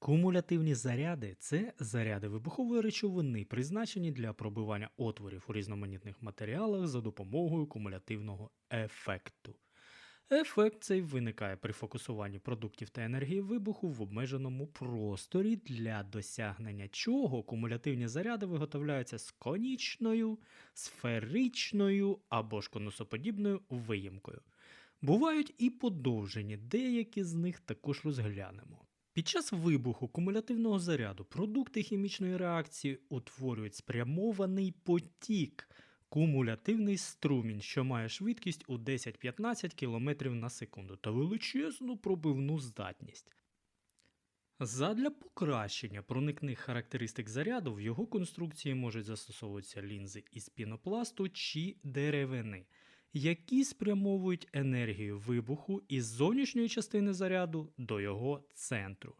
Кумулятивні заряди це заряди вибухової речовини, призначені для пробивання отворів у різноманітних матеріалах за допомогою кумулятивного ефекту. Ефект цей виникає при фокусуванні продуктів та енергії вибуху в обмеженому просторі, для досягнення чого кумулятивні заряди виготовляються з конічною, сферичною або ж конусоподібною виїмкою. Бувають і подовжені, деякі з них також розглянемо. Під час вибуху кумулятивного заряду продукти хімічної реакції утворюють спрямований потік, кумулятивний струмінь, що має швидкість у 10-15 км на секунду та величезну пробивну здатність. Задля покращення проникних характеристик заряду в його конструкції можуть застосовуватися лінзи із пінопласту чи деревини, які спрямовують енергію вибуху із зовнішньої частини заряду до його центру.